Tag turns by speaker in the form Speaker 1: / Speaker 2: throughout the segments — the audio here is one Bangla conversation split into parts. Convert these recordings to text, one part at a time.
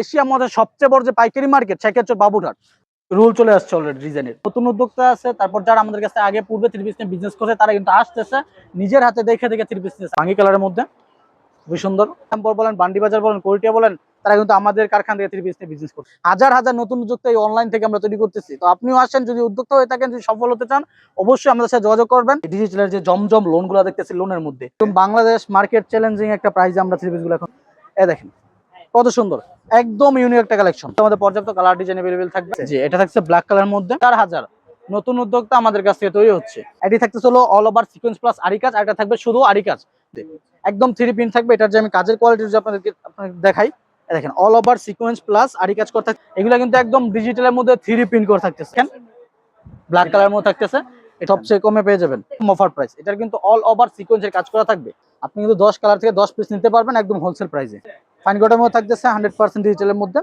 Speaker 1: এশিয়ার মধ্যে সবচেয়ে বড় যে পাইকারি মার্কেট সেক্ষেত্রে বাবুরহাট। রুল চলে আসছে অলরেডি ডিজাইনের নতুন উদ্যোক্তা আছে, তারপর যারা আমাদের কাছে আগে পূর্বে থ্রি পিস বিজনেস করছে, তারা কিন্তু আসতেছে, নিজের হাতে দেখে দেখে থ্রি পিস ভাঙি কালারের মধ্যে, খুবই সুন্দর। শ্যামপুর বলেন, বান্ডি বাজার বলেন কোরিটিয়া বলেন, তারা কিন্তু আমাদের কারখানা থেকে থ্রি পিস বিজনেস করছে। হাজার হাজার নতুন উদ্যোক্তা এই অনলাইন থেকে আমরা তৈরি করতেছি। তো আপনিও আসেন, যদি উদ্যোক্তা হয়ে থাকেন, যদি সফল হতে চান, অবশ্যই আমাদের সাথে যোগাযোগ করবেন। ডিজিটালের যে জমজম লোনগুলো দেখতেছি লোনের মধ্যে। বাংলাদেশ মার্কেট চ্যালেঞ্জিং একটা প্রাইসে আমরা থ্রি পিসগুলো এখন এ দেখেন। কত সুন্দর একদম ইউনিক একটা কালেকশন আমাদের পর্যাপ্ত কালার ডিজাইন अवेलेबल থাকবে জি এটা থাকছে ব্ল্যাক কালার মধ্যে চার হাজার নতুন উদ্যোক্তা আমাদের কাছ থেকে তৈরি হচ্ছে এটি থাকতে হলো অল ওভার সিকোয়েন্স প্লাস আরি কাজ আর এটা থাকবে শুধু আরি কাজ একদম থ্রি পিন থাকবে এটার যে আমি কাজের কোয়ালিটি যদি আপনাদেরকে আপনাদের দেখাই এই দেখেন অল ওভার সিকোয়েন্স প্লাস আরি কাজ করতে এগুলো কিন্তু একদম ডিজিটালের মধ্যে থ্রি পিন করে থাকতেছে ব্ল্যাক কালার মধ্যে থাকতেছে এটা সবচেয়ে কমে পেয়ে যাবেন অফার প্রাইস এটার কিন্তু অল ওভার সিকোয়েন্সের কাজ করা থাকবে আপনি কিন্তু দশ কালার থেকে দশ পিস নিতে পারবেন একদম হোলসেল প্রাইসে ফাইন মধ্যে থাকতেছে হান্ড্রেড পার্সেন্ট ডিজিটালের মধ্যে।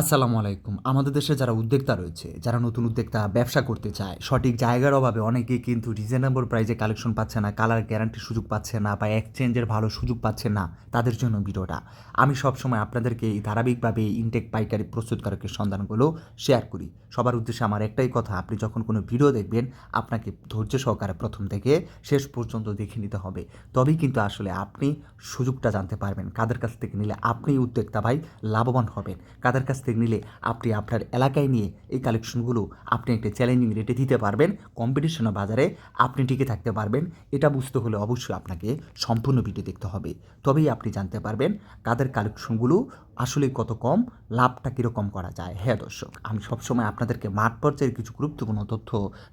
Speaker 2: আসসালামু আলাইকুম। আমাদের দেশে যারা উদ্যোক্তা রয়েছে, যারা নতুন উদ্যোক্তা ব্যবসা করতে চায়, সঠিক জায়গার অভাবে অনেকেই কিন্তু রিজনেবল প্রাইজে কালেকশন পাচ্ছে না কালার গ্যারান্টির সুযোগ পাচ্ছে না বা এক্সচেঞ্জের ভালো সুযোগ পাচ্ছে না তাদের জন্য ভিডিওটা। আমি সবসময় আপনাদেরকে এই ধারাবাহিকভাবে ইনটেক পাইকারি প্রস্তুতকারকের সন্ধানগুলো শেয়ার করি। সবার উদ্দেশ্যে আমার একটাই কথা, আপনি যখন কোনো ভিডিও দেখবেন, আপনাকে ধৈর্য সহকারে প্রথম থেকে শেষ পর্যন্ত দেখে নিতে হবে। তবেই কিন্তু আসলে আপনি সুযোগটা জানতে পারবেন, কাদের কাছ থেকে নিলে আপনি উদ্যোক্তা ভাই লাভবান হবেন। কাদের কাছ থেকে নিলে আপনি আপনার এলাকায় নিয়ে এই কালেকশনগুলো আপনি একটা চ্যালেঞ্জিং রেটে দিতে পারবেন। কম্পিটিশনের বাজারে আপনি টিকে থাকতে পারবেন। এটা বুঝতে হলে অবশ্যই আপনাকে সম্পূর্ণ ভিডিও দেখতে হবে। তবেই আপনি জানতে পারবেন কাদের কালেকশনগুলো আসলে কত কম, লাভটা কীরকম করা যায়? হ্যাঁ দর্শক, আমি সবসময় আপনাদেরকে মাঠ পর্যায়ের কিছু গুরুত্বপূর্ণ তথ্য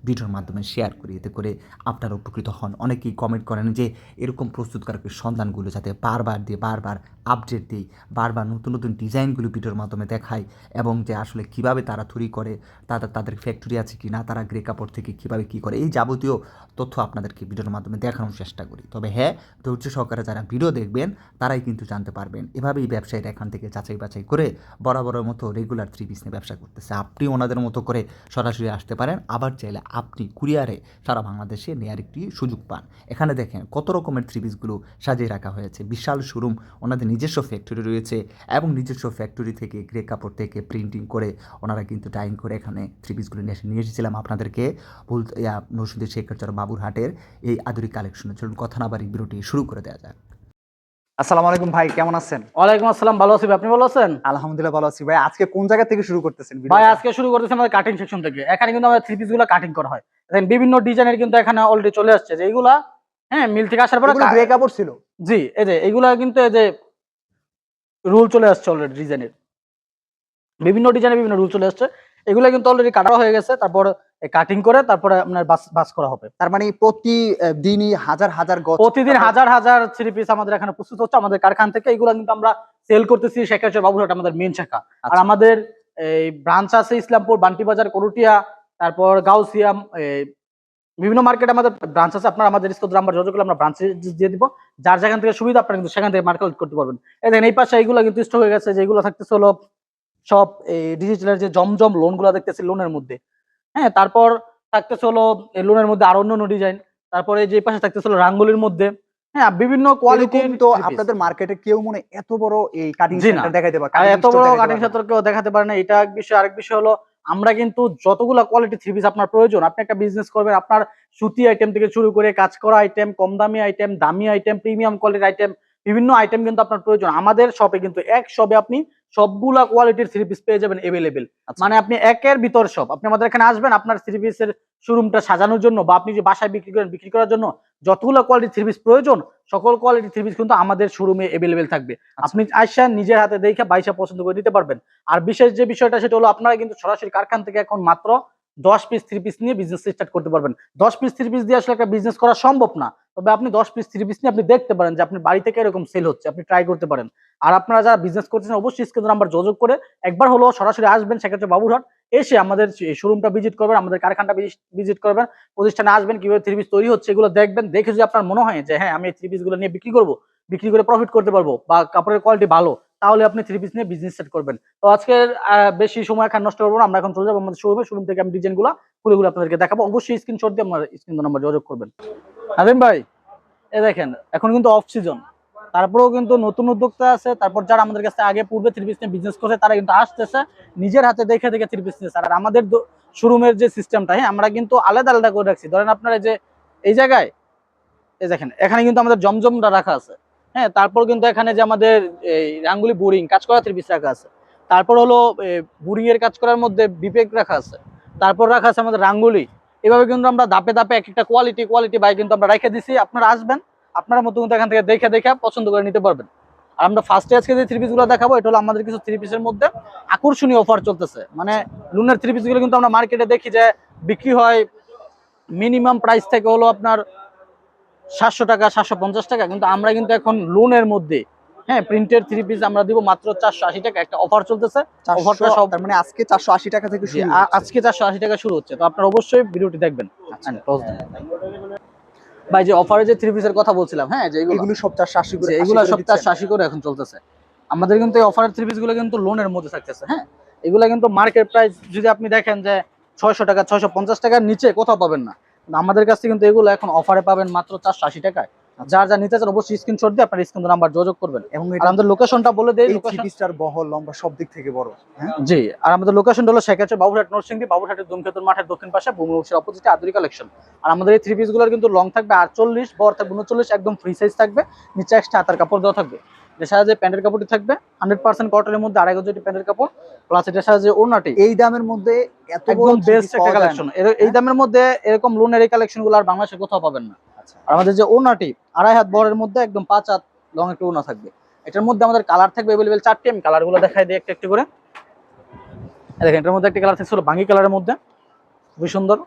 Speaker 2: ভিডিওর মাধ্যমে শেয়ার করি। এতে করে আপনারা উপকৃত হন। অনেকেই কমেন্ট করেন যে, এরকম প্রস্তুতকারকের সন্ধানগুলো যাতে বারবার দিয়ে, বারবার আপডেট দিই, বারবার নতুন নতুন ডিজাইনগুলো ভিডিওর মাধ্যমে দেখাই এবং যে আসলে কীভাবে তারা তৈরি করে, তাদের তাদের ফ্যাক্টরি আছে কি না তারা গ্রে কাপড় থেকে কীভাবে কি করে, এই যাবতীয় তথ্য আপনাদেরকে ভিডিওর মাধ্যমে দেখানোর চেষ্টা করি। তবে হ্যাঁ ধৈর্য সহকারে যারা ভিডিও দেখবেন, তারাই কিন্তু জানতে পারবেন। এভাবেই ব্যবসায়ীরা এখান থেকে যাচাই বাছাই করে বরাবরের মতো রেগুলার থ্রি পিস নিয়ে ব্যবসা করতেছে। আপনি ওনাদের মতো করে সরাসরি আসতে পারেন, আবার চাইলে আপনি কুরিয়ারে সারা বাংলাদেশে নেয়ার একটি সুযোগ পান। এখানে দেখেন কত রকমের থ্রি পিসগুলো সাজিয়ে রাখা হয়েছে। বিশাল শোরুম ওনাদের নিজস্ব ফ্যাক্টরি রয়েছে এবং নিজস্ব ফ্যাক্টরি থেকে গ্রে কাপড় থেকে প্রিন্টিং করে ওনারা কিন্তু ডাইং করে এখানে থ্রি পিসগুলো নিয়ে এসে, নিয়ে এসেছিলাম আপনাদেরকে বলতে নরসিংদী শেখরচর বাবুরহাটের এই আধুনিক কালেকশনের চলুন কথা না বাড়ি ভিডিওটি শুরু করে দেওয়া যাক।
Speaker 3: আসসালামু আলাইকুম ভাই কেমন আছেন?
Speaker 1: ওয়ালাইকুম আসসালাম ভালো আছি ভাই, আপনি ভালো আছেন?
Speaker 3: আলহামদুলিল্লাহ ভালো আছি। ভাই আজকে কোন জায়গা থেকে শুরু করতেছেন
Speaker 1: ভাই আজকে শুরু করতেছি আমাদের কাটিং সেকশন থেকে। এখানে কিন্তু আমাদের থ্রি পিসগুলো কাটিং করা হয়। দেখেন বিভিন্ন ডিজাইনের কিন্তু এখানে অলরেডি চলে আসছে। যে এইগুলা হ্যাঁ মিল থেকে আসার পরে
Speaker 3: এগুলো গ্রে কাপড় ছিল?
Speaker 1: জি এই যে এইগুলা কিন্তু এই যে রুল চলে আসছে অলরেডি ডিজাইনের বিভিন্ন ডিজাইনের বিভিন্ন রুল চলে আসছে। এগুলা কিন্তু অলরেডি কাটা হয়ে গেছে। তারপর কাটিং করে তারপরে আপনার বাস বাস করা হবে।
Speaker 3: তার মানে প্রতি আহ, দিনই হাজার হাজার
Speaker 1: প্রতিদিন হাজার হাজার থ্রি পিস আমাদের এখানে প্রস্তুত হচ্ছে। আমাদের কারখানা থেকে এগুলো কিন্তু আমরা সেল করতেছি শেখাচ্ছে বাবুরহাট আমাদের মেন শাখা। আর
Speaker 3: আচ্ছা।
Speaker 1: আমাদের এই ব্রাঞ্চ আছে ইসলামপুর বান্টি বাজার করুটিয়া তারপর গাউসিয়াম বিভিন্ন মার্কেটে আমাদের ব্রাঞ্চ আছে। আপনারা আমাদের স্কুল নাম্বার যোগাযোগ করলে আমরা ব্রাঞ্চে দিয়ে দিব। যার যেখান থেকে সুবিধা আপনারা কিন্তু সেখান থেকে মার্কেট করতে পারবেন। এই দেখেন এই পাশে এইগুলো কিন্তু স্টক হয়ে গেছে। যেগুলো থাকতেছে হলো সব এই ডিজিটালের যে জমজম লোনগুলো দেখতেছি লোনের মধ্যে। হ্যাঁ তারপর থাকতেছে হলো লোনের মধ্যে আরও অন্য ডিজাইন তারপরে যে পাশে থাকতেছে হলো রাঙ্গুলির মধ্যে। হ্যাঁ বিভিন্ন কোয়ালিটি
Speaker 3: তো আপনাদের মার্কেটে কেউ মনে এত বড় এই কাটিং সেন্টার দেখাইতে পারে
Speaker 1: এত বড় কাটিং। ক্ষেত্র কেউ দেখাতে পারে না। এটা এক বিষয়। আরেক বিষয় হলো আমরা কিন্তু যতগুলা কোয়ালিটি থ্রি পিস আপনার প্রয়োজন আপনি একটা বিজনেস করবেন আপনার সুতি আইটেম থেকে শুরু করে কাজ করা আইটেম কম দামি আইটেম দামি আইটেম প্রিমিয়াম কোয়ালিটির আইটেম বিভিন্ন আইটেম কিন্তু আপনার প্রয়োজন। আমাদের শপে কিন্তু এক শপে আপনি সবগুলা কোয়ালিটির থ্রি পিস পেয়ে যাবেন এভেলেবেল
Speaker 3: আচ্ছা।
Speaker 1: মানে আপনি একের ভিতর সব। আপনি আমাদের এখানে আসবেন আপনার থ্রি পিসের শোরুমটা সাজানোর জন্য বা আপনি যে বাসায় বিক্রি করেন বিক্রি করার জন্য যতগুলো কোয়ালিটি থ্রি পিস প্রয়োজন সকল কোয়ালিটি থ্রি পিস কিন্তু আমাদের শোরুমে এভেলেবেল থাকবে। আপনি আসেন নিজের হাতে দেখে বাইসা পছন্দ করে নিতে পারবেন। আর বিশেষ যে বিষয়টা সেটা হলো আপনারা কিন্তু সরাসরি কারখানা থেকে এখন মাত্র দশ পিস থ্রি পিস নিয়ে বিজনেস স্টার্ট করতে পারবেন। দশ পিস থ্রি পিস দিয়ে আসলে একটা বিজনেস করা সম্ভব না। তবে আপনি দশ পিস থ্রি পিস নিয়ে আপনি দেখতে পারেন যে আপনি বাড়ি থেকে এরকম সেল হচ্ছে, আপনি ট্রাই করতে পারেন। আর আপনারা যারা বিজনেস করছেন অবশ্যই স্ক্রিন নাম্বার যোগাযোগ করে একবার হলো সরাসরি আসবেন সেক্ষেত্রে বাবুরহাট, এসে আমাদের শোরুমটা ভিজিট করবেন, আমাদের কারখানাটা ভিজিট করবেন, প্রতিষ্ঠানে আসবেন, কীভাবে থ্রি পিস তৈরি হচ্ছে এগুলো দেখবেন, দেখে যদি আপনার মনে হয় যে হ্যাঁ আমি এই থ্রি পিসগুলো নিয়ে বিক্রি করব, বিক্রি করে প্রফিট করতে পারব বা কাপড়ের কোয়ালিটি ভালো তাহলে আপনি থ্রি পিস নিয়ে বিজনেস স্টার্ট করবেন। তো আজকের আহ, বেশি সময় এখানে নষ্ট করব আমরা এখন চলে যাব আমাদের শোরুমে শোরুম থেকে আমি ডিজাইনগুলো খুলে গুলো আপনাদেরকে দেখাবো। অবশ্যই স্ক্রিনশট দিয়ে আমার স্ক্রিন নাম্বার যোগাযোগ করবেন। আদিম ভাই এ দেখেন এখন কিন্তু অফ সিজন তারপরেও কিন্তু নতুন উদ্যোক্তা আছে। তারপর যারা আমাদের কাছে আগে পূর্বে থ্রি পিস নিয়ে বিজনেস করছে তারা কিন্তু আসতেছে। নিজের হাতে দেখে দেখে থ্রি পিস নিয়েছে। আর আমাদের শোরুমের যে সিস্টেমটা হ্যাঁ আমরা কিন্তু আলাদা আলাদা করে রাখছি। ধরেন আপনারা যে এই জায়গায় এই দেখেন এখানে কিন্তু আমাদের জমজমটা রাখা আছে। হ্যাঁ তারপর কিন্তু এখানে যে আমাদের, এই রাঙ্গুলি বোরিং কাজ করা থ্রি পিস রাখা আছে। তারপর হলো বোরিং এর কাজ করার মধ্যে বিপেক রাখা আছে। তারপর রাখা আছে আমাদের রাঙ্গুলি। এভাবে কিন্তু আমরা দাপে দাপে এক একটা কোয়ালিটি কোয়ালিটি বাইক কিন্তু আমরা রেখে দিছি। আপনারা আসবেন, আপনারা মতো কিন্তু এখান থেকে দেখে দেখে পছন্দ করে নিতে পারবেন। আর আমরা ফার্স্টে আজকে যে থ্রি পিসগুলো দেখাবো, এটা হলো আমাদের কিছু থ্রি পিসের মধ্যে আকর্ষণীয় অফার চলতেছে। মানে লুনের থ্রি পিসগুলো কিন্তু আমরা মার্কেটে দেখি যে বিক্রি হয় মিনিমাম প্রাইস থেকে হলো আপনার সাতশো টাকা সাতশো পঞ্চাশ টাকা কিন্তু আমরা কিন্তু এখন লোনের মধ্যে হ্যাঁ প্রিন্টেড থ্রি পিস আমরা দিব মাত্র চারশো আশি টাকা একটা অফার চলতেছে। অফারটা সব-
Speaker 3: মানে আজকে চারশো আশি টাকা থেকে শুরু
Speaker 1: আজকে চারশো আশি টাকা শুরু হচ্ছে তো আপনারা অবশ্যই ভিডিওটি দেখবেন।
Speaker 3: আচ্ছা।
Speaker 1: ভাই যে অফারে যে থ্রি পিসের কথা বলছিলাম হ্যাঁ যে এগুলো
Speaker 3: সব চারশো আশি করে
Speaker 1: এগুলো সব? চারশো আশি করে এখন চলতেছে। আমাদের কিন্তু এই অফারের থ্রি পিসগুলো কিন্তু লোনের মধ্যে থাকতেছে হ্যাঁ। এগুলো কিন্তু মার্কেট প্রাইস যদি আপনি দেখেন যে ছয়শো টাকা ছয়শো পঞ্চাশ টাকার নিচে কোথাও পাবেন না। আমাদের কাছে কিন্তু এগুলো এখন অফারে পাবেন মাত্র চারশো আশি টাকায়। যার যা নিতে চান অবশ্যই স্ক্রিনশট দিয়ে আপনার স্ক্রিন নাম্বার যোগাযোগ করবেন।
Speaker 3: এবং
Speaker 1: আমাদের লোকেশনটা বলে দেই
Speaker 3: এই থ্রি
Speaker 1: লোকেশন
Speaker 3: পিসটার বহল লম্বা সব দিক থেকে বড় হ্যাঁ?
Speaker 1: জি আর আমাদের লোকেশন হলো শেখাচ্ছে বাবুরহাট নরসিংদী বাবুরহাটের ধূমকেতুর মাঠের দক্ষিণ পাশে ভূমি অফিসের অপোজিটে আদুরি কালেকশন আর আমাদের এই থ্রি পিসগুলোর কিন্তু লং থাকবে আটচল্লিশ বড় থাকবে উনচল্লিশ একদম ফ্রি সাইজ থাকবে। নিচে এক্সট্রা হাতার কাপড় দেওয়া থাকবে। সাহায্যে প্যান্টের কাপড়টি থাকবে। হান্ড্রেড পার্সেন্ট কটনের মধ্যে আড়াই গজটি প্যান্টের কাপড় প্লাস এটার সাহায্যে ওনাটি
Speaker 3: এই দামের মধ্যে এত
Speaker 1: একদম বেস্ট একটা। কালেকশন এই দামের মধ্যে এরকম লোনের এই কালেকশনগুলো আর বাংলাদেশে কোথাও পাবেন না।
Speaker 3: আচ্ছা।
Speaker 1: আর আমাদের যে ওনাটি আড়াই হাত বড়ের মধ্যে একদম পাঁচ হাত লং একটা ওনা থাকবে। এটার মধ্যে আমাদের কালার থাকবে অ্যাভেলেবেল চারটি। আমি কালারগুলো দেখাই দিই একটা একটু করে। দেখেন এটার মধ্যে একটা কালার থাকছে হলো বাঙ্গি কালারের মধ্যে। খুবই সুন্দর।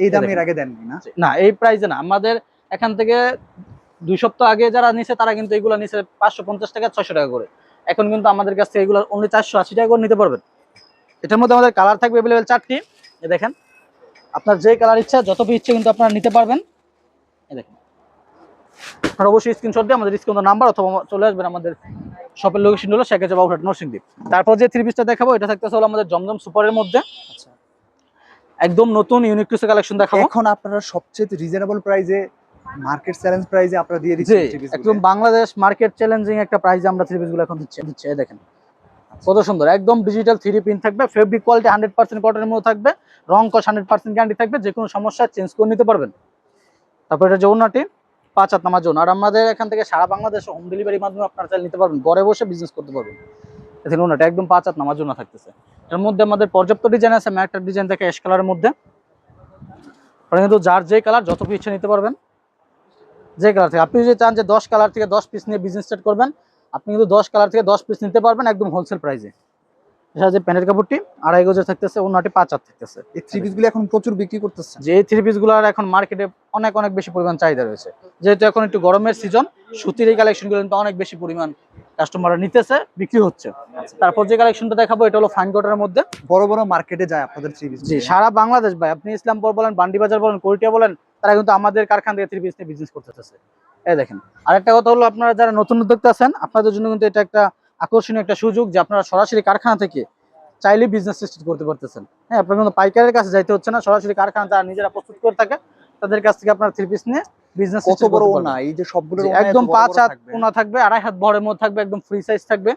Speaker 3: এই দামে
Speaker 1: দেখেন।
Speaker 3: এর আগে দেননি না?
Speaker 1: না এই প্রাইসে না। আমাদের এখান থেকে দুই সপ্তাহ আগে যারা নিছে তারা কিন্তু এগুলো নিছে পাঁচশো পঞ্চাশ টাকা ছয়শো টাকা করে। এখন কিন্তু আমাদের কাছ থেকে এগুলো অনলি চারশো আশি টাকা করে নিতে পারবেন। এটার মধ্যে আমাদের কালার থাকবে অ্যাভেলেবেল চারটি। এ দেখেন আপনার যে কালার ইচ্ছা যত পিস ইচ্ছে কিন্তু আপনারা নিতে পারবেন। এ দেখেন আপনারা অবশ্যই স্ক্রিনশট দিয়ে আমাদের স্ক্রিন নাম্বার অথবা চলে আসবেন আমাদের শপের লোকেশন হলো শেখেছে বাবুঘাট নরসিংদী। তারপর যে থ্রি পিসটা দেখাবো এটা থাকতেছে হলো আমাদের জমজম সুপারের মধ্যে।
Speaker 3: আচ্ছা।
Speaker 1: একদম নতুন ইউনিক টু কালেকশন দেখাবো।
Speaker 3: এখন আপনারা সবচেয়ে রিজনেবল প্রাইসে মার্কেট চ্যালেঞ্জ প্রাইসে আপনারা দিয়ে দিচ্ছেন
Speaker 1: একদম বাংলাদেশ মার্কেট চ্যালেঞ্জিং একটা প্রাইজে আমরা থ্রি পিসগুলো এখন দিচ্ছি। দিচ্ছি দেখেন। কত সুন্দর। একদম ডিজিটাল থ্রি পিন থাকবে। ফেব্রিক কোয়ালিটি হান্ড্রেড পার্সেন্ট কটনের মধ্যে থাকবে। রং কস হান্ড্রেড পার্সেন্ট গ্যারান্টি থাকবে। যে কোনো সমস্যা চেঞ্জ করে নিতে পারবেন। তারপর এটা যৌনাটি পাঁচ হাত নামার জন্য আর আমাদের এখান থেকে সারা বাংলাদেশে হোম ডেলিভারির মাধ্যমে আপনারা চাইলে নিতে পারবেন। ঘরে বসে বিজনেস করতে পারবেন। দেখেন ওনাটা একদম পাঁচ হাত নামার জন্য থাকতেছে। এর মধ্যে আমাদের পর্যাপ্ত ডিজাইন আছে। ম্যাটার ডিজাইন থাকে এস কালারের মধ্যে। আপনারা কিন্তু যার যে কালার যত ইচ্ছে নিতে পারবেন। যে কালার থেকে। আপনি যদি চান যে দশ কালার থেকে দশ পিস নিয়ে বিজনেস স্টার্ট করবেন আপনি কিন্তু দশ কালার থেকে দশ পিস নিতে পারবেন একদম হোলসেল প্রাইসে এছাড়া যে প্যান্টের কাপড়টি আড়াই গজের থাকতেছে অন্যটি পাঁচ হাত থাকতেছে।
Speaker 3: এই থ্রি পিসগুলো এখন প্রচুর বিক্রি করতেছে।
Speaker 1: যে এই থ্রি পিসগুলোর এখন মার্কেটে অনেক অনেক বেশি পরিমাণ চাহিদা রয়েছে। যেহেতু এখন একটু গরমের সিজন সুতির এই কালেকশনগুলো কিন্তু অনেক বেশি পরিমাণ কাস্টমাররা নিতেছে বিক্রি হচ্ছে। তারপর যে কালেকশনটা দেখাবো এটা হলো ফাইন কটনের মধ্যে।
Speaker 3: বড় বড় মার্কেটে যায় আপনাদের থ্রি পিস
Speaker 1: জি সারা বাংলাদেশ ভাই আপনি ইসলামপুর বলেন বান্ডি বাজার বলেন কোরিটিয়া বলেন তারা কিন্তু আমাদের কারখানা থেকে থ্রি পিস নিয়ে বিজনেস করতেছে। এই দেখেন। আরেকটা কথা হলো আপনারা যারা নতুন উদ্যোক্তা আছেন আপনাদের জন্য কিন্তু এটা একটা আকর্ষণীয় একটা সুযোগ যে আপনারা সরাসরি কারখানা থেকে চাইলে বিজনেস স্টার্ট করতে পারতেছেন। হ্যাঁ আপনার কিন্তু পাইকারের কাছে যাইতে হচ্ছে না সরাসরি কারখানা যারা নিজেরা প্রস্তুত করে থাকে তাদের কাছ থেকে আপনার থ্রি পিস নিয়ে বিজনেস
Speaker 3: কত বড় ওনা? এই যে সবগুলো
Speaker 1: একদম পাঁচ হাত কোনা থাকবে আড়াই হাত বড়ের মধ্যে থাকবে একদম ফ্রি সাইজ থাকবে।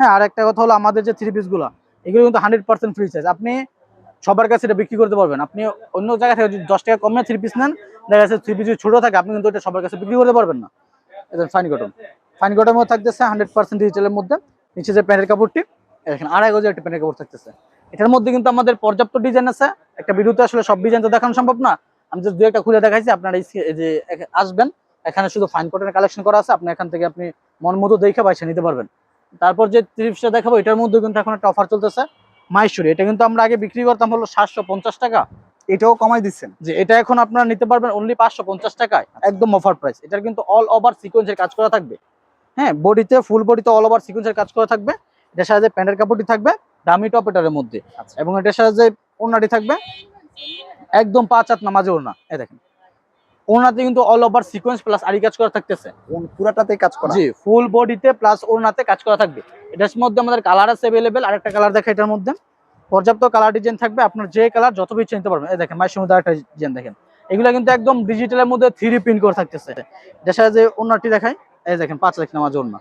Speaker 1: হ্যাঁ আর একটা কথা হলো আমাদের যে থ্রি পিসগুলো এগুলো কিন্তু হান্ড্রেড পার্সেন্ট ফ্রি সাইজ আপনি সবার কাছে এটা বিক্রি করতে পারবেন। আপনি অন্য জায়গা থেকে যদি দশ টাকা কমে থ্রি পিস নেন, দেখা যাচ্ছে থ্রি পিস যদি ছোট থাকে, আপনি কিন্তু এটা সবার কাছে বিক্রি করতে পারবেন না। এটা ফাইন কটন ফাইন কটনের মধ্যে থাকতেছে হান্ড্রেড পার্সেন্ট ডিজিটালের মধ্যে। নিচে যে প্যান্টের কাপড়টি, এই দেখেন আড়াই গজের একটা প্যান্টের কাপড় থাকতেছে। এটার মধ্যে কিন্তু আমাদের পর্যাপ্ত ডিজাইন আছে। একটা ভিডিওতে আসলে সব ডিজাইন তো দেখানো সম্ভব না। আমি just দু একটা খুলে দেখাইছি, আপনারা যে আসবেন, এখানে শুধু ফাইন কটনের কালেকশন করা আছে। আপনি এখান থেকে আপনি মন মতো দেখে বাইসে নিতে পারবেন। তারপর যে ত্রিপসটা দেখাবো, এটার মধ্যে কিন্তু এখন একটা অফার চলতেছে। মাইশুরি এটা কিন্তু আমরা আগে বিক্রি করতাম হলো সাতশো পঞ্চাশ টাকা।
Speaker 3: এটাও কমাই দিচ্ছেন?
Speaker 1: যে এটা এখন আপনারা নিতে পারবেন অনলি পাঁচশো পঞ্চাশ টাকায় একদম অফার প্রাইস এটার কিন্তু অল ওভার সিকোয়েন্সের কাজ করা থাকবে। হ্যাঁ বডিতে ফুল বডিতে অল ওভার সিকোয়েন্সের কাজ করা থাকবে। এটার সাথে প্যান্টের কাপড়টি থাকবে দামি টপ এটার মধ্যে।
Speaker 3: আচ্ছা।
Speaker 1: এবং এটার সাথে ওড়নাটি থাকবে একদম পাঁচ হাত নামাজে ওড়না। এই দেখেন। ওড়নাতে কিন্তু অল ওভার সিকোয়েন্স প্লাস আড়ি কাজ করা থাকতেছে।
Speaker 3: ওন- পুরাটাতে কাজ করা।
Speaker 1: জি ফুল বডিতে প্লাস ওড়নাতে কাজ করা থাকবে। এটার মধ্যে আমাদের কালার আছে অ্যাভেলেবেল আরেকটা কালার দেখে এটার মধ্যে। পর্যাপ্ত কালার ডিজাইন থাকবে আপনার যে কালার যত বেশি নিতে পারবেন। এই দেখেন মায়ের মধ্যে একটা ডিজাইন দেখেন। এগুলো কিন্তু একদম ডিজিটালের মধ্যে থ্রি প্রিন্ট করে থাকতেছে। এটার যে ওড়নাটি দেখাই এই দেখেন পাঁচ হাত নামাজ জন্য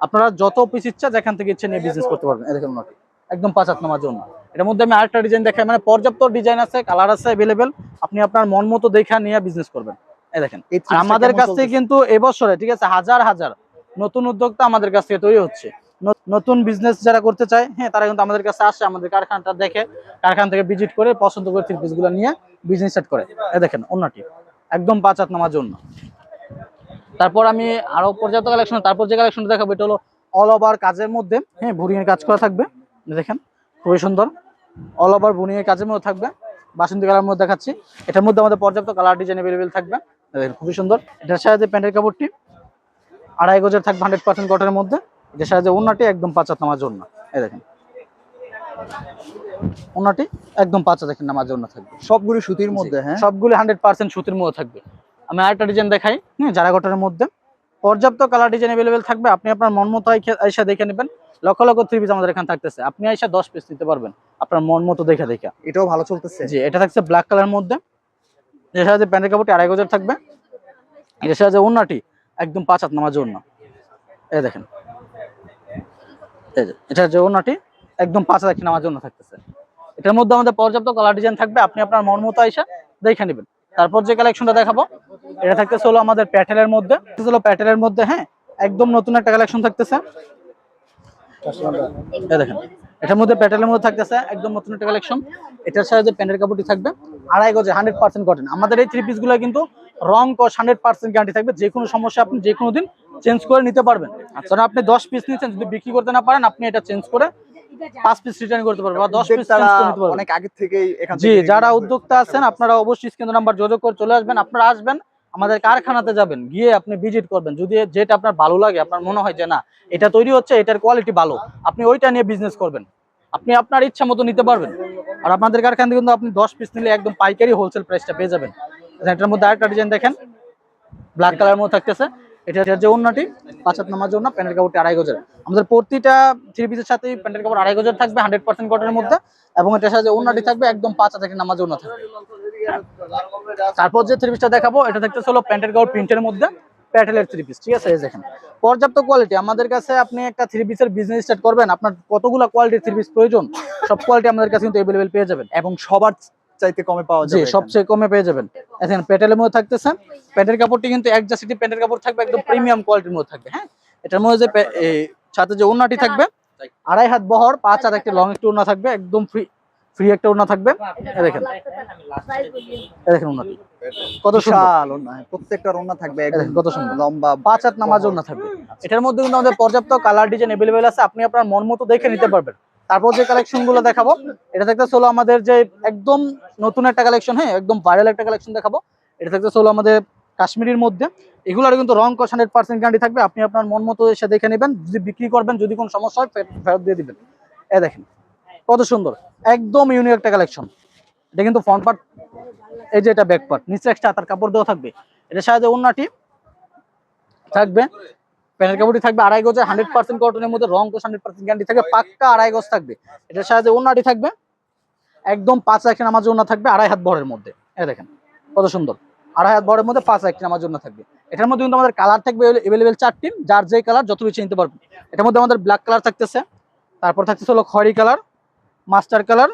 Speaker 1: আপনারা যত পিস ইচ্ছা যেখান থেকে ইচ্ছে নিয়ে বিজনেস করতে পারবেন। এই দেখেন ওনাটি একদম পাঁচ হাত নামাজ জন্য এটার মধ্যে আমি আরেকটা ডিজাইন দেখাই মানে পর্যাপ্ত ডিজাইন আছে কালার আছে অ্যাভেলেবেল আপনি আপনার মন মতো দেখা নিয়ে বিজনেস করবেন। দেখেন। আমাদের কাছ থেকে কিন্তু এবছরে ঠিক আছে হাজার হাজার নতুন উদ্যোক্তা আমাদের কাছ থেকে তৈরি হচ্ছে। নতুন বিজনেস যারা করতে চায় হ্যাঁ তারা কিন্তু আমাদের কাছে আসে আমাদের কারখানাটা দেখে কারখানা থেকে ভিজিট করে পছন্দ করে থ্রি পিসগুলো নিয়ে বিজনেস স্টার্ট করে। এই দেখেন অন্যটি একদম পাঁচ হাত নামার জন্য তারপর আমি আরও পর্যাপ্ত কালেকশন তারপর যে কালেকশনটা দেখাবো এটা হলো অল ওভার কাজের মধ্যে হ্যাঁ বুড়িয়ে কাজ করা থাকবে। দেখেন খুবই সুন্দর। অল ওভার বুনিয়ে কাজের মধ্যে থাকবে। বাসন্তী কালার মধ্যে দেখাচ্ছি। এটার মধ্যে আমাদের পর্যাপ্ত কালার ডিজাইন অ্যাভেলেবেল থাকবে। দেখেন খুবই সুন্দর। এটার সাহায্যে প্যান্টের কাপড়টি। আড়াই গজের থাকবে হান্ড্রেড পার্সেন্ট কটনের মধ্যে। এটার সাহায্যে ওনাটি একদম পাঁচ নামার জন্য এই দেখেন। ওনাটি একদম পাঁচ দেখেন নামার জন্য থাকবে।
Speaker 3: সবগুলো সুতির মধ্যে হ্যাঁ?
Speaker 1: সবগুলো হান্ড্রেড পার্সেন্ট সুতির মধ্যে থাকবে। আমি আরেকটা ডিজাইন দেখাই হ্যাঁ যারা গঠনের মধ্যে। পর্যাপ্ত কালার ডিজাইন অ্যাভেলেবেল থাকবে। আপনি আপনার মন মতো আইসা দেখে নেবেন। লক্ষ লক্ষ থ্রি পিস আমাদের এখানে থাকতেছে। আপনি আইসা দশ পিস নিতে পারবেন। আপনার মন মতো দেখে দেখে।
Speaker 3: এটাও ভালো চলতেছে।
Speaker 1: জি এটা থাকছে ব্ল্যাক কালার মধ্যে। এর সাথে প্যান্টের কাপড়টি আড়াই গজের থাকবে এর সাথে ওন্নাটি একদম পাঁচ হাত নামার জন্য এই দেখেন। যে, এটা যে ওন্নাটি একদম পাঁচ হাত নামার জন্য থাকতেছে। এটার মধ্যে আমাদের পর্যাপ্ত কালার ডিজাইন থাকবে আপনি আপনার মন মতো আইসা দেখে নেবেন। তারপর যে কালেকশনটা দেখাবো এটা থাকতেছে হলো আমাদের প্যাটেলের মধ্যে। হলো প্যাটেলের মধ্যে হ্যাঁ একদম নতুন একটা কালেকশন থাকতেছে। দেখেন। এটার মধ্যে প্যাটেলের মধ্যে থাকতেছে একদম নতুন একটা কালেকশন এটার সাথে যে প্যান্টের কাপড়টি থাকবে। আড়াই গজে হান্ড্রেড পার্সেন্ট কটন আমাদের এই থ্রি পিসগুলো কিন্তু রং কস হান্ড্রেড পার্সেন্ট গ্যারান্টি থাকবে। যে কোনো সমস্যা আপনি যে কোনো দিন চেঞ্জ করে নিতে পারবেন। ধরুন আপনি দশ পিস নিচ্ছেন যদি বিক্রি করতে না পারেন আপনি এটা চেঞ্জ করে পাঁচ পিস রিটার্ন করতে পারবেন বা দশ পিস চেঞ্জ পারবেন
Speaker 3: অনেক আগে থেকেই
Speaker 1: জি
Speaker 3: থেকে
Speaker 1: যারা উদ্যোক্তা আছেন আপনারা অবশ্যই স্ক্রিন নাম্বার যোগাযোগ করে চলে আসবেন। আপনারা আসবেন আমাদের কারখানাতে যাবেন, গিয়ে আপনি ভিজিট করবেন। যদি যেটা আপনার ভালো লাগে, আপনার মনে হয় যে না, এটা তৈরি হচ্ছে, এটার কোয়ালিটি ভালো, আপনি ওইটা নিয়ে বিজনেস করবেন। আপনি আপনার ইচ্ছা মতো নিতে পারবেন। আর আপনাদের কারখানা কিন্তু আপনি দশ পিস নিলে একদম পাইকারি হোলসেল প্রাইসটা পেয়ে যাবেন। এটার মধ্যে আরেকটা ডিজাইন দেখেন। ব্ল্যাক কালার মধ্যে থাকতেছে। এটা যে অন্যটি পাঁচ হাত নামার জন্য প্যান্টের কাপড়টি আড়াই গজের। আমাদের প্রতিটা থ্রি পিসের সাথে প্যান্টের কাপড় আড়াই গজের থাকবে হান্ড্রেড পার্সেন্ট কটনের মধ্যে। এবং এটার সাথে অন্যটি থাকবে, একদম পাঁচ থেকে নামার জন্য থাকবে। তারপর যে থ্রি পিসটা দেখাবো এটা দেখতেছে হলো প্যান্টের কাপড় প্রিন্টের মধ্যে প্যাটেলের থ্রি পিস ঠিক আছে? এই দেখেন। পর্যাপ্ত কোয়ালিটি আমাদের কাছে আপনি একটা থ্রি পিসের বিজনেস স্টার্ট করবেন আপনার কতগুলো কোয়ালিটির থ্রি পিস প্রয়োজন সব কোয়ালিটি আমাদের কাছে কিন্তু অ্যাভেলেবেল পেয়ে যাবেন।
Speaker 3: এবং সবার চাইতে কমে পাওয়া যাবে
Speaker 1: সবচেয়ে কমে পেয়ে যাবেন। এখন প্যাটেলের মধ্যে থাকতেছে। প্যান্টের কাপড়টি কিন্তু এক জাসিটি প্যান্টের কাপড় থাকবে একদম প্রিমিয়াম কোয়ালিটির মধ্যে থাকবে হ্যাঁ? এটার মধ্যে যে সাথে যে ওড়নাটি থাকবে আড়াই হাত বহর পাঁচ হাত একটা লং একটা ওড়না থাকবে একদম ফ্রি ফ্রি একটা ওড়না থাকবে? দেখেন। দেখেন ওড়নাটি। কত সুন্দর।
Speaker 3: হ্যাঁ, প্রত্যেকটা ওড়না থাকবে
Speaker 1: দেখেন কত সুন্দর।
Speaker 3: লম্বা
Speaker 1: পাঁচ হাত নামার জন্য থাকবে। এটার মধ্যে কিন্তু আমাদের পর্যাপ্ত কালার ডিজাইন অ্যাভেলেবেল আছে। আপনি আপনার মন মতো দেখে নিতে পারবেন। তারপর যে কালেকশনগুলো দেখাবো এটা থাকতে হলো আমাদের যে একদম নতুন একটা কালেকশন হ্যাঁ একদম ভাইরাল একটা কালেকশন দেখাবো। এটা থাকতে হলো আমাদের কাশ্মীরের মধ্যে। এগুলোর কিন্তু রং কস হান্ড্রেড পার্সেন্ট গ্যারান্টি থাকবে। আপনি আপনার মন মতো এসে দেখে নেবেন। যদি বিক্রি করবেন যদি কোনো সমস্যা হয় ফেরত দিয়ে দিবেন। এ দেখেন। কত সুন্দর। একদম ইউনিক একটা কালেকশন এটা কিন্তু ফ্রন্ট পার্ট এই যে এটা ব্যাক পার্ট নিচে একটা তার কাপড় দেওয়া থাকবে। এটার সাথে অন্যটি থাকবে। প্যানের কাপড়টি থাকবে আড়াই গজে হান্ড্রেড পার্সেন্ট কটনের মধ্যে রং কোষ হান্ড্রেড পার্সেন্ট গ্যারান্টি থাকবে, পাক্কা আড়াই গজ থাকবে। এটার সাথে অন্যটি থাকবে। একদম পাঁচ এক নামার জন্য থাকবে, আড়াই হাত বড়ের মধ্যে। এই দেখেন, কত সুন্দর। আড়াই হাত বড়ের মধ্যে পাঁচ এক নামার জন্য থাকবে। এটার মধ্যে কিন্তু আমাদের কালার থাকবে এভেলেবেল চারটি যার যে কালার যত বেশি নিতে পারবে। এটার মধ্যে আমাদের ব্ল্যাক কালার থাকতেছে, তারপর থাকতেছে হলো খয়রি কালার মাস্টার কালার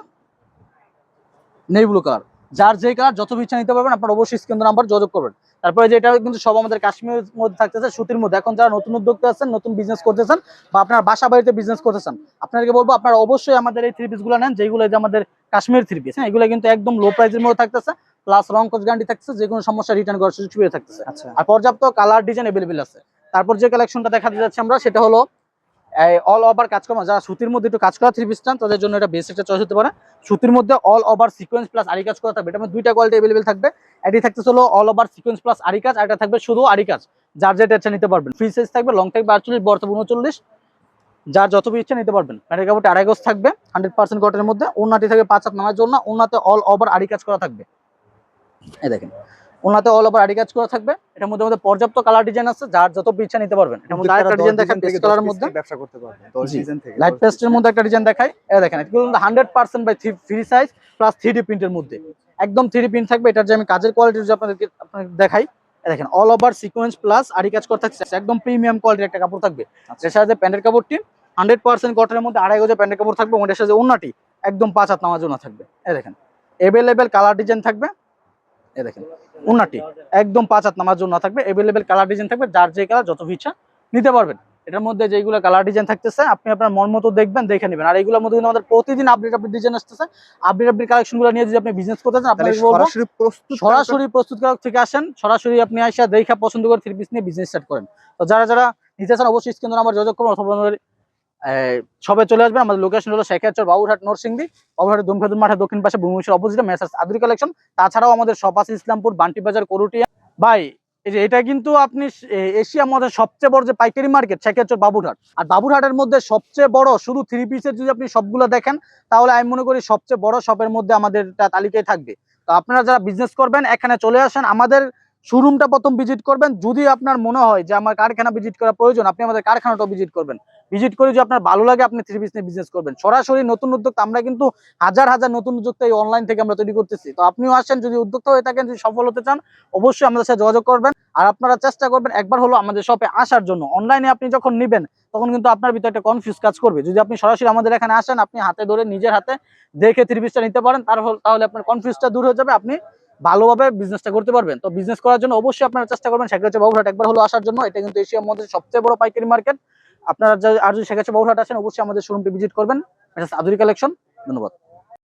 Speaker 1: নেই ব্লু কালার। যার যে কালার যত ইচ্ছা নিতে পারবেন আপনার অবশ্যই স্ক্রিন নাম্বার যোগাযোগ করবেন। তারপরে যে এটা কিন্তু সব আমাদের কাশ্মীরের মধ্যে থাকতেছে সুতির মধ্যে। এখন যারা নতুন উদ্যোক্তা আছেন নতুন বিজনেস করতেছেন বা আপনার বাসা বাড়িতে বিজনেস করতেছেন আপনাদেরকে বলব আপনারা অবশ্যই আমাদের এই থ্রি পিসগুলো নেন যেগুলো যে আমাদের কাশ্মীর থ্রি পিস হ্যাঁ? এগুলো কিন্তু একদম লো প্রাইসের মধ্যে থাকতেছে প্লাস রং কোচ গ্যারান্টি থাকছে যে কোনো সমস্যা রিটার্ন করার সুযোগ সুবিধা থাকতেছে।
Speaker 3: আচ্ছা।
Speaker 1: আর পর্যাপ্ত কালার ডিজাইন অ্যাভেলেবেল আছে। তারপর যে কালেকশনটা দেখাতে যাচ্ছি আমরা সেটা হলো অল ওভার কাজ করা, যারা সুতির মধ্যে একটু কাজ করা থ্রি পিস চান, তাদের জন্য এটা বেস্ট একটা চয়েস হতে পারে। সুতির মধ্যে অল ওভার সিকোয়েন্স প্লাস আরি কাজ করা থাকবে। এটা দুইটা কোয়ালিটি অ্যাভেলেবেল থাকবে। এটি থাকতে চলো অল ওভার সিকোয়েন্স প্লাস আরি কাজ এটা থাকবে শুধু আরি কাজ। যার যেটা ইচ্ছা নিতে পারবেন। ফ্রি সাইজ থাকবে লং থাকবে আটচল্লিশ বর্তমান উনচল্লিশ। যার যত ইচ্ছা নিতে পারবেন। প্যান্টের কাপড়টি আড়াই গজ থাকবে হান্ড্রেড পার্সেন্ট কটনের মধ্যে। ওনাটি থাকবে পাঁচ হাত নামার জন্য। ওনাতে অল ওভার আরি কাজ করা থাকবে। এই দেখেন। ওনাতে অল ওভার আরি কাজ করা থাকবে। এটার মধ্যে আমাদের পর্যাপ্ত কালার ডিজাইন আছে যার যত ইচ্ছা নিতে পারবেন। এটার মধ্যে আরেকটা ডিজাইন দেখেন পেস্ট কালারের মধ্যে।
Speaker 3: ব্যবসা করতে পারবেন 10
Speaker 1: জি।
Speaker 3: ডিজাইন থেকে
Speaker 1: লাইট পেস্টের মধ্যে একটা ডিজাইন দেখাই। এটা দেখেন এগুলো hundred percent by free size plus three D প্রিন্টের মধ্যে। একদম থ্রি প্রিন্ট থাকবে এটার যে আমি কাজের কোয়ালিটি যদি আপনাদেরকে আপনাদের দেখাই। দেখেন অল ওভার সিকোয়েন্স প্লাস আরি কাজ করা থাকছে একদম প্রিমিয়াম কোয়ালিটির একটা কাপড় থাকবে। এর সাথে প্যান্টের কাপড়টি হান্ড্রেড পার্সেন্ট কটনের মধ্যে আড়াই গজে প্যান্টের কাপড় থাকবে ওটার সাথে অন্যটি একদম পাঁচ হাত নামার জন্য থাকবে। এই দেখেন এভেলেবেল কালার ডিজাইন থাকবে। এই দেখেন উন্নাটি একদম পাঁচ হাত নামার জন্য থাকবে এভেলেবেল কালার ডিজাইন থাকবে যার যে কালার যত ইচ্ছা নিতে পারবেন। এটার মধ্যে যেগুলো কালার ডিজাইন থাকতেছে আপনি আপনার মন মতো দেখবেন দেখে নেবেন। আর এইগুলোর মধ্যে কিন্তু আমাদের প্রতিদিন আপডেট আপডেট ডিজাইন আসতেছে। আপডেট আপডেট কালেকশনগুলো নিয়ে যদি আপনি বিজনেস করতে চান
Speaker 3: তাহলে সরাসরি প্রস্তুত
Speaker 1: সরাসরি প্রস্তুতকারক থেকে আসেন সরাসরি আপনি আইসা দেখা পছন্দ করে থ্রি পিস নিয়ে বিজনেস স্টার্ট করেন। তো যারা যারা নিতে চান অবশ্যই স্ক্রিন নাম্বার যোগাযোগ করুন অথবা আমাদের, এই, সবে চলে আসবেন আমাদের লোকেশন হলো শেখাচর বাবুরহাট নরসিংদী বাবুরহাট দুমখাদুর মাঠের দক্ষিণ পাশে ভূমিশ্বর অপোজিটে মেসার্স আদুরি কালেকশন তাছাড়াও আমাদের আছে ইসলামপুর বান্টি বাজার করুটিয়া। ভাই এই যে এটা কিন্তু আপনি এশিয়া মধ্যে সবচেয়ে বড় যে পাইকারি মার্কেট শেখাচর বাবুরহাট। আর বাবুরহাটের মধ্যে সবচেয়ে বড় শুধু থ্রি পিসের যদি আপনি সবগুলো দেখেন তাহলে আমি মনে করি সবচেয়ে বড় শপের মধ্যে আমাদের তালিকায় থাকবে। তো আপনারা যারা বিজনেস করবেন এখানে চলে আসেন। আমাদের শোরুমটা প্রথম ভিজিট করবেন। যদি আপনার মনে হয় যে আমার কারখানা ভিজিট করা প্রয়োজন আপনি আমাদের কারখানাটাও ভিজিট করবেন। ভিজিট করে যদি আপনার ভালো লাগে, আপনি থ্রি পিস নিয়ে বিজনেস করবেন। সরাসরি নতুন উদ্যোক্তা, আমরা কিন্তু হাজার হাজার নতুন উদ্যোক্তা এই অনলাইন থেকে আমরা তৈরি করতেছি। তো আপনিও আসেন, যদি উদ্যোক্তা হয়ে থাকেন, যদি সফল হতে চান, অবশ্যই আমাদের সাথে যোগাযোগ করবেন। আর আপনারা চেষ্টা করবেন, একবার হলো আমাদের শপে আসার জন্য। অনলাইনে আপনি যখন নেবেন, তখন কিন্তু আপনার ভিতরে একটা কনফিউজ কাজ করবে। যদি আপনি সরাসরি আমাদের এখানে আসেন, আপনি হাতে ধরে নিজের হাতে দেখে থ্রি পিসটা নিতে পারেন তাহলে আপনার কনফিউজটা দূর হয়ে যাবে, আপনি ভালোভাবে বিজনেসটা করতে পারবেন। তো বিজনেস করার জন্য অবশ্যই আপনারা চেষ্টা করবেন সেক্ষেত্রে বাবুরহাট একবার হলো আসার জন্য, এটা কিন্তু এশিয়ার মধ্যে সবচেয়ে বড় পাইকারি মার্কেট আপনারা আর যদি বউ হাট আছেন অবশ্যই আমাদের শোরুমটি ভিজিট করবেন। আদুরি কালেকশন ধন্যবাদ।